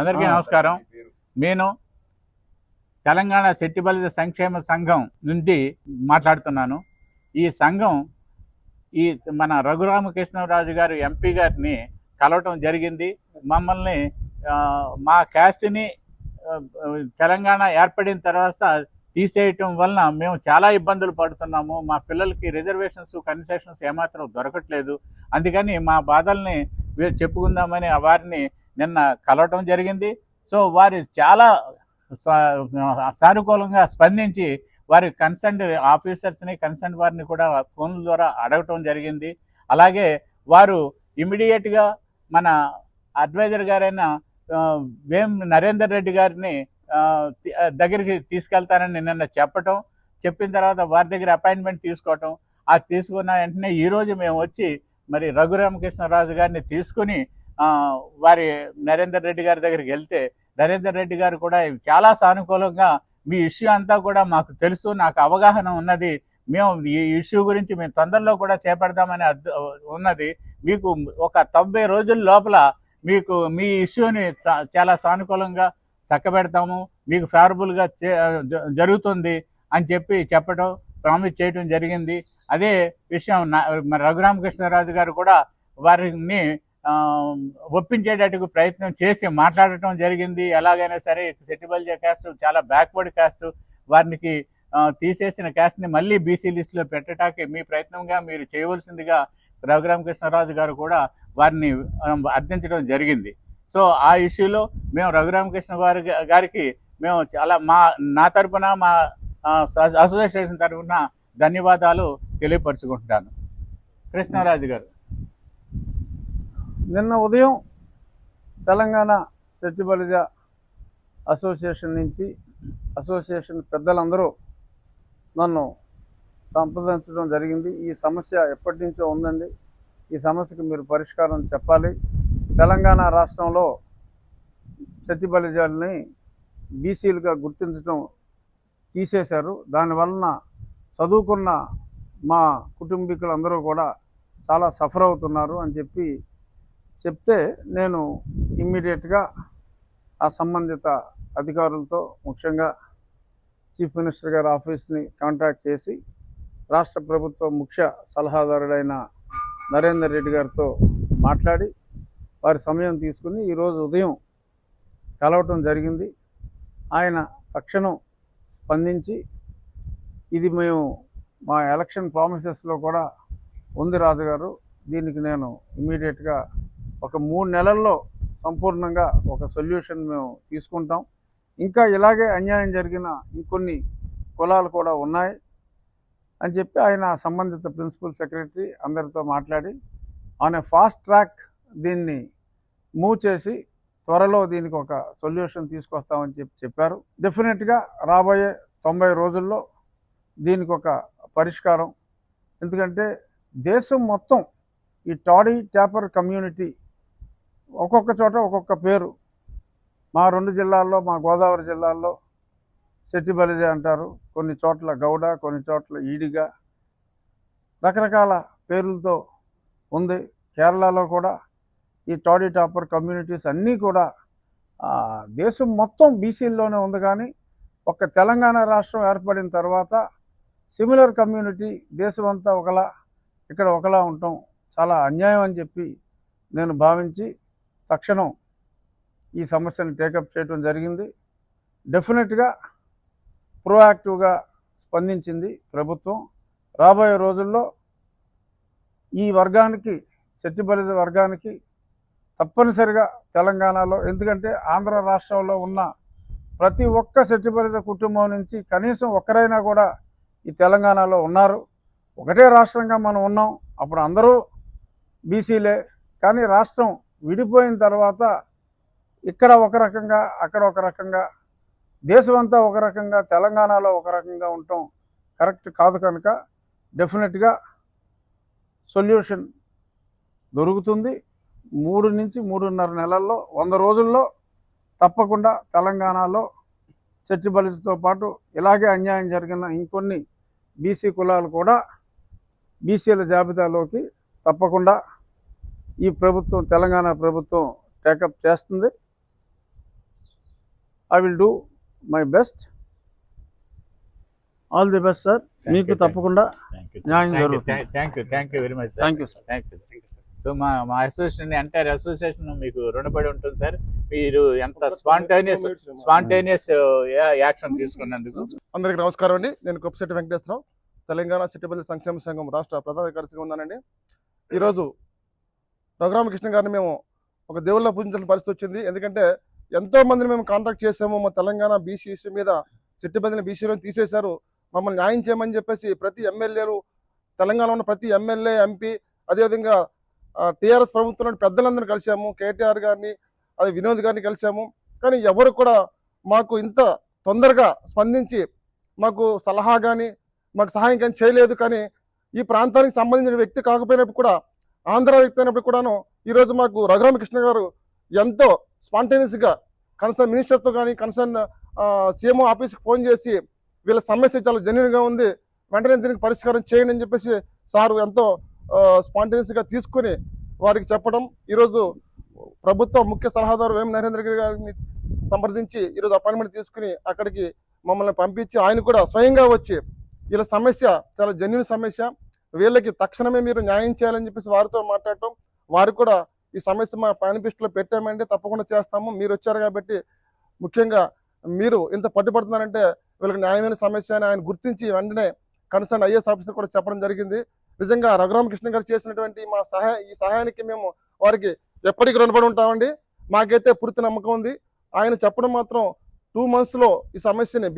అందరికీ నమస్కారం. నేను తెలంగాణ శెట్టిబలిజ సంక్షేమ సంఘం నుండి మాట్లాడుతున్నాను. ఈ సంఘం ఈ మన రఘురామకృష్ణరాజు గారు ఎంపీ గారిని కలవటం జరిగింది. మమ్మల్ని మా క్యాస్ట్ని తెలంగాణ ఏర్పడిన తర్వాత తీసేయటం వలన మేము చాలా ఇబ్బందులు పడుతున్నాము. మా పిల్లలకి రిజర్వేషన్స్ కన్సెషన్స్ ఏమాత్రం దొరకట్లేదు. అందుకని మా బాధల్ని చెప్పుకుందామని వారిని నిన్న కలవటం జరిగింది. సో వారు చాలా సానుకూలంగా స్పందించి వారి కన్సర్న్డ్ ఆఫీసర్స్ని కన్సర్న్ వారిని కూడా ఫోన్ల ద్వారా అడగటం జరిగింది. అలాగే వారు ఇమీడియట్గా మన అడ్వైజర్ గారైన వేం నరేందర్ రెడ్డి గారిని దగ్గరికి తీసుకెళ్తానని నిన్న చెప్పటం చెప్పిన తర్వాత వారి దగ్గర అపాయింట్మెంట్ తీసుకోవటం ఆ తీసుకున్న వెంటనే ఈరోజు మేము వచ్చి మరి రఘురామకృష్ణరాజు గారిని తీసుకుని వారి నరేందర్ రెడ్డి గారి దగ్గరికి వెళ్తే నరేందర్ రెడ్డి గారు కూడా చాలా సానుకూలంగా మీ ఇష్యూ అంతా కూడా మాకు తెలుసు నాకు అవగాహన ఉన్నది మేము ఈ ఇష్యూ గురించి మేము తొందరలో కూడా చేపడదామని ఉన్నది. మీకు ఒక తొంభై రోజుల లోపల మీకు మీ ఇష్యూని చాలా సానుకూలంగా చక్కబెడతాము మీకు ఫేవరబుల్గా చే- జరుగుతుంది అని చెప్పి చెప్పడం ప్రామిస్ చేయడం జరిగింది. అదే విషయం నా- మరి రఘురామకృష్ణరాజు గారు కూడా వారిని ఒప్పించేటట్టుకు ప్రయత్నం చేసి మాట్లాడటం జరిగింది. ఎలాగైనా సరే సెటిబల్జా క్యాస్ట్ చాలా బ్యాక్వర్డ్ క్యాస్ట్ వారికి తీసేసిన క్యాస్ట్ని మళ్ళీ బీసీ లిస్టులో పెట్టడానికి మీ ప్రయత్నంగా మీరు చేయవలసిందిగా రఘురామకృష్ణరాజు గారు కూడా వారిని అర్థించడం జరిగింది. సో ఆ ఇష్యూలో మేము రఘురామకృష్ణ గారి గారికి మేము చాలా మా నా తరపున మా అసోసియేషన్ తరపున ధన్యవాదాలు తెలియపరుచుకుంటున్నాను. కృష్ణరాజు గారు. నిన్న ఉదయం తెలంగాణ సెట్టిబలిజ అసోసియేషన్ నుంచి అసోసియేషన్ పెద్దలందరూ నన్ను సంప్రదించడం జరిగింది. ఈ సమస్య ఎప్పటి నుంచో ఉందండి. ఈ సమస్యకు మీరు పరిష్కారం చెప్పాలి. తెలంగాణ రాష్ట్రంలో సత్యబలిజాలని బీసీలుగా గుర్తించడం తీసేశారు. దానివలన చదువుకున్న మా కుటుంబీకులందరూ కూడా చాలా సఫర్ అవుతున్నారు అని చెప్పి చెప్తే నేను ఇమ్మీడియట్గా ఆ సంబంధిత అధికారులతో ముఖ్యంగా చీఫ్ మినిస్టర్ గారి ఆఫీస్ని కాంటాక్ట్ చేసి రాష్ట్ర ప్రభుత్వ ముఖ్య సలహాదారుడైన నరేందర్ రెడ్డి గారితో మాట్లాడి వారి సమయం తీసుకుని ఈరోజు ఉదయం కలవటం జరిగింది. ఆయన తక్షణం స్పందించి ఇది మేము మా ఎలక్షన్ ప్రామిసెస్లో కూడా ఉంది రాజుగారు దీనికి నేను ఇమీడియట్గా ఒక మూడు నెలల్లో సంపూర్ణంగా ఒక సొల్యూషన్ మేము తీసుకుంటాం. ఇంకా ఇలాగే అన్యాయం జరిగిన ఇంకొన్ని కులాలు కూడా ఉన్నాయి అని చెప్పి ఆయన సంబంధిత ప్రిన్సిపల్ సెక్రటరీ అందరితో మాట్లాడి ఆన్ ఏ ఫాస్ట్ ట్రాక్ దీన్ని మూవ్ చేసి త్వరలో దీనికి ఒక సొల్యూషన్ తీసుకొస్తామని చెప్పి చెప్పారు. డెఫినెట్గా రాబోయే తొంభై రోజుల్లో దీనికి ఒక పరిష్కారం. ఎందుకంటే దేశం మొత్తం ఈ టాడీ ట్యాపర్ కమ్యూనిటీ ఒక్కొక్క చోట ఒక్కొక్క పేరు. మా రెండు జిల్లాల్లో మా గోదావరి జిల్లాల్లో సెట్టిబలిజ అంటారు. కొన్ని చోట్ల గౌడ కొన్ని చోట్ల ఈడిగా. రకరకాల పేర్లతో ఉంది. కేరళలో కూడా ఈ టాడీ టాపర్ కమ్యూనిటీస్ అన్నీ కూడా దేశం మొత్తం బీసీల్లోనే ఉంది కానీ ఒక తెలంగాణ రాష్ట్రం ఏర్పడిన తర్వాత సిమిలర్ కమ్యూనిటీ దేశం అంతా ఒకలా ఇక్కడ ఒకలా ఉండటం చాలా అన్యాయం అని చెప్పి నేను భావించి తక్షణం ఈ సమస్యను టేకప్ చేయడం జరిగింది. డెఫినెట్గా ప్రోయాక్టివ్గా స్పందించింది ప్రభుత్వం. రాబోయే రోజుల్లో ఈ వర్గానికి చెట్టిబలిజ వర్గానికి తప్పనిసరిగా తెలంగాణలో ఎందుకంటే ఆంధ్ర రాష్ట్రంలో ఉన్న ప్రతి ఒక్క చెట్టిబలిజ కుటుంబం నుంచి కనీసం ఒక్కరైనా కూడా ఈ తెలంగాణలో ఉన్నారు. ఒకటే రాష్ట్రంగా మనం ఉన్నాం. అప్పుడు అందరూ బీసీలే. కానీ రాష్ట్రం విడిపోయిన తర్వాత ఇక్కడ ఒక రకంగా అక్కడ ఒక రకంగా దేశమంతా ఒక రకంగా తెలంగాణలో ఒక రకంగా ఉండటం కరెక్ట్ కాదు కనుక డెఫినెట్గా సొల్యూషన్ దొరుకుతుంది. మూడు నుంచి మూడున్నర నెలల్లో వంద రోజుల్లో తప్పకుండా తెలంగాణలో సెట్టిబలిస్తో పాటు ఇలాగే అన్యాయం జరిగిన ఇంకొన్ని బీసీ కులాలు కూడా బీసీల జాబితాలోకి తప్పకుండా ఈ ప్రభుత్వం తెలంగాణ ప్రభుత్వం టేకప్ చేస్తుంది. I will do my best all the best sir మీకు తప్పకుండా థ్యాంక్ యూ న్యాయం జరుగుతుంది. Thank you thank you very much sir thank you sir thank you so మా మా అసోసియేషన్ ఎంటైర్ అసోసియేషన్ మీకు రుణపడి ఉంటుంది సార్ మీరు ఎంత స్పాంటేనియస్ స్పాంటేనియస్ యాక్షన్ తీసుకున్నందుకు. అందరికీ నమస్కారం అండి. నేను కొప్పశెట్టి వెంకటేశ్వరరావు తెలంగాణ సిట్టిపల్లి సంక్షేమ సంఘం రాష్ట్ర ప్రధాన కార్యదర్శిగా ఉన్నానండి. ఈరోజు రఘురామకృష్ణ గారిని మేము ఒక దేవుళ్ళ పూజించాల్సిన పరిస్థితి వచ్చింది. ఎందుకంటే ఎంతో మందిని మేము కాంటాక్ట్ చేసాము మా తెలంగాణ బీసీ ఇష్యూ మీద సిట్టిపల్లిని బీసీలో తీసేశారు. మమ్మల్ని న్యాయం చేయమని చెప్పేసి ప్రతి ఎమ్మెల్యేలు తెలంగాణలో ఉన్న ప్రతి ఎమ్మెల్యే ఎంపీ అదేవిధంగా టీఆర్ఎస్ ప్రభుత్వంలో పెద్దలందరినీ కలిసాము కేటీఆర్ గారిని అదే వినోద్ గారిని కలిసాము కానీ ఎవరు కూడా మాకు ఇంత తొందరగా స్పందించి మాకు సలహా కానీ మాకు సహాయం కానీ చేయలేదు. కానీ ఈ ప్రాంతానికి సంబంధించిన వ్యక్తి కాకపోయినప్పుడు కూడా ఆంధ్ర వ్యక్తి అయినప్పుడు కూడాను ఈరోజు మాకు రఘురామకృష్ణ గారు ఎంతో స్పాంటేనియస్గా కన్సర్న్ మినిస్టర్తో కానీ కన్సర్న్ సీఎంఓ ఆఫీస్కి ఫోన్ చేసి వీళ్ళ సమస్య చాలా జెన్యున్గా ఉంది వెంటనే దీనికి పరిష్కారం చేయండి అని చెప్పేసి సారు ఎంతో స్పాంటేనియస్గా తీసుకొని వారికి చెప్పడం ఈరోజు ప్రభుత్వ ముఖ్య సలహాదారు వేం నరేంద్ర గిరి గారిని సంప్రదించి ఈరోజు అపాయింట్మెంట్ తీసుకుని అక్కడికి మమ్మల్ని పంపించి ఆయన కూడా స్వయంగా వచ్చి వీళ్ళ సమస్య చాలా జెన్యున్ సమస్య వీళ్ళకి తక్షణమే మీరు న్యాయం చేయాలని చెప్పేసి వారితో మాట్లాడటం వారు కూడా ఈ సమస్య మా మేనిఫెస్టోలో పెట్టామంటే తప్పకుండా చేస్తాము. మీరు వచ్చారు కాబట్టి ముఖ్యంగా మీరు ఇంత పట్టుబడుతున్నారంటే వీళ్ళకి న్యాయమైన సమస్య అని ఆయన గుర్తించి వెంటనే కన్సర్న్ ఐఏఎస్ ఆఫీసర్ కూడా చెప్పడం జరిగింది. నిజంగా రఘురామకృష్ణ గారు చేసినటువంటి మా సహాయ ఈ సహాయానికి మేము వారికి ఎప్పటికీ రుణపడి ఉంటామండి. మాకైతే పూర్తి నమ్మకం ఉంది. ఆయన చెప్పడం మాత్రం టూ మంత్స్లో ఈ సమస్యని